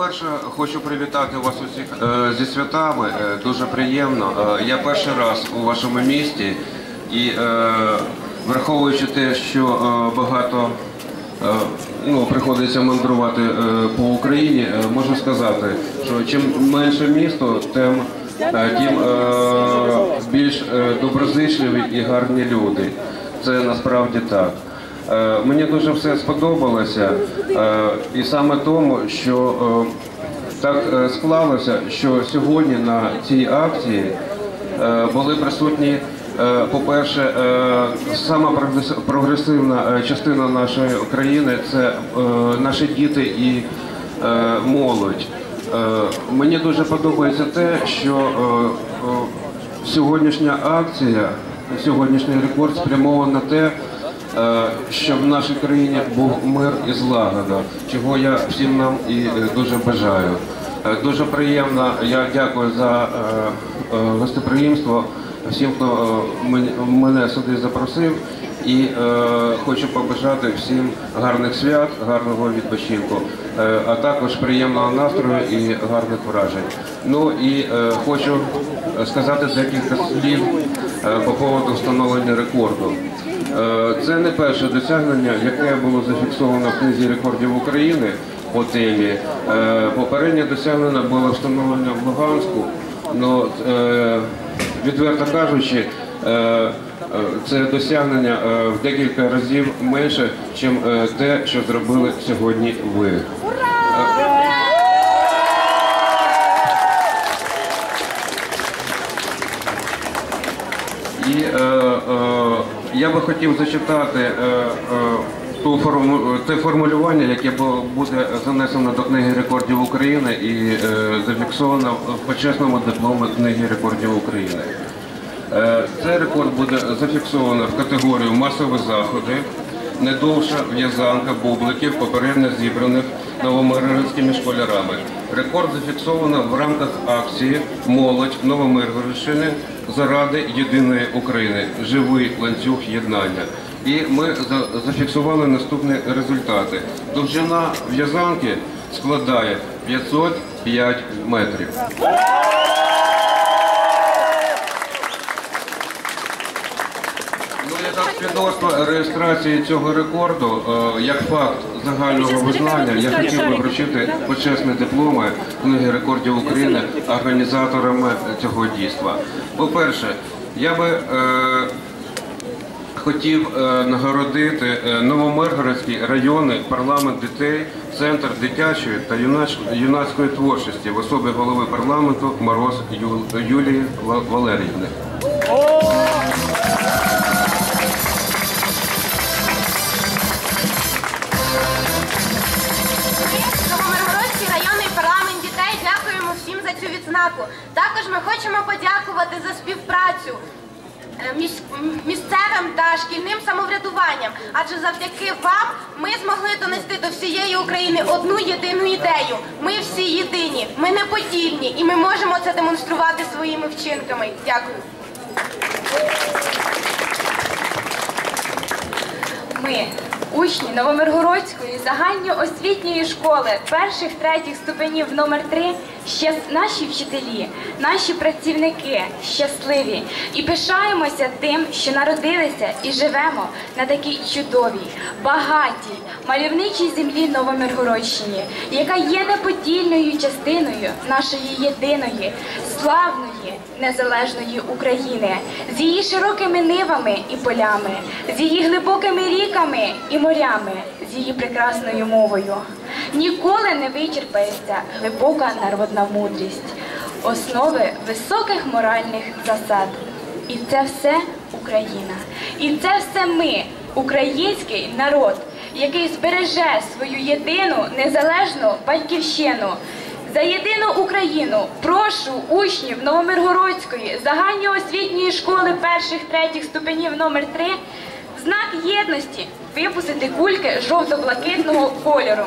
По-перше, хочу привітати вас усіх е, зі святами. Е, дуже приємно. Е, я перший раз у вашому місті і враховуючи те, що багато ну, приходиться мандрувати по Україні, можу сказати, що чим менше місто, тим, тим більш доброзичливі і гарні люди. Це насправді так. Е, Мені дуже все сподобалося, е, і саме тому, що е, так склалося, що сьогодні на цій акції були присутні, по-перше, сама прогресивна частина нашої країни це наші діти і молодь. Мені дуже подобається те, що сьогоднішня акція, сьогоднішній рекорд спрямований на те, щоб в нашій країні був мир і злагода, чого я всім нам і е, дуже бажаю. Е, Дуже приємно, я дякую за е, е, гостеприємство всім, хто е, мене сюди запросив. І е, хочу побажати всім гарних свят, гарного відпочинку, е, а також приємного настрою і гарних вражень. Ну і е, хочу сказати декілька слів е, по поводу встановлення рекорду. Е, Це не перше досягнення, яке було зафіксовано в книзі рекордів України по темі. Е, Попереднє досягнення було встановлено в Луганську. Ну, е, відверто кажучи, е, це досягнення в декілька разів менше, ніж те, що зробили сьогодні ви. Я би хотів зачитати е, е, те формулювання, яке буде занесено до книги рекордів України і е, зафіксовано в почесному дипломі книги рекордів України. Е, Цей рекорд буде зафіксовано в категорію масові заходи, недовша в'язанка бубликів, попередньо зібраних новомиргородськими школярами. Рекорд зафіксовано в рамках акції Молодь Новомиргородщини заради єдиної України. Живий ланцюг єднання. І ми зафіксували наступні результати. Довжина в'язанки складає 505 метрів. Свідоцтво реєстрації цього рекорду, е, як факт загального визнання, я хотів би вручити почесні дипломи книги рекордів України організаторами цього дійства. По-перше, я би е, хотів е, нагородити Новомиргородський районний парламент дітей, центр дитячої та юнацької творчості в особі голови парламенту Мороз Юлії Ва- Валеріївни. Відзнаку. Також ми хочемо подякувати за співпрацю е, місцевим та шкільним самоврядуванням. Адже завдяки вам ми змогли донести до всієї України одну єдину ідею. Ми всі єдині, ми неподільні, і ми можемо це демонструвати своїми вчинками. Дякую. Ми, учні Новомиргородської загальноосвітньої школи перших третіх ступенів номер 3 щас... наші вчителі, наші працівники щасливі. І пишаємося тим, що народилися і живемо на такій чудовій, багатій, мальовничій землі Новомиргородщині, яка є неподільною частиною нашої єдиної, славної, незалежної України, з її широкими нивами і полями, з її глибокими ріками і морями, з її прекрасною мовою. Ніколи не вичерпається глибока народна мудрість, основи високих моральних засад. І це все Україна. І це все ми, український народ, який збереже свою єдину незалежну батьківщину. За єдину Україну прошу учнів Новомиргородської загальноосвітньої школи перших третіх ступенів номер 3 знак єдності випустити кульки жовто-блакитного кольору.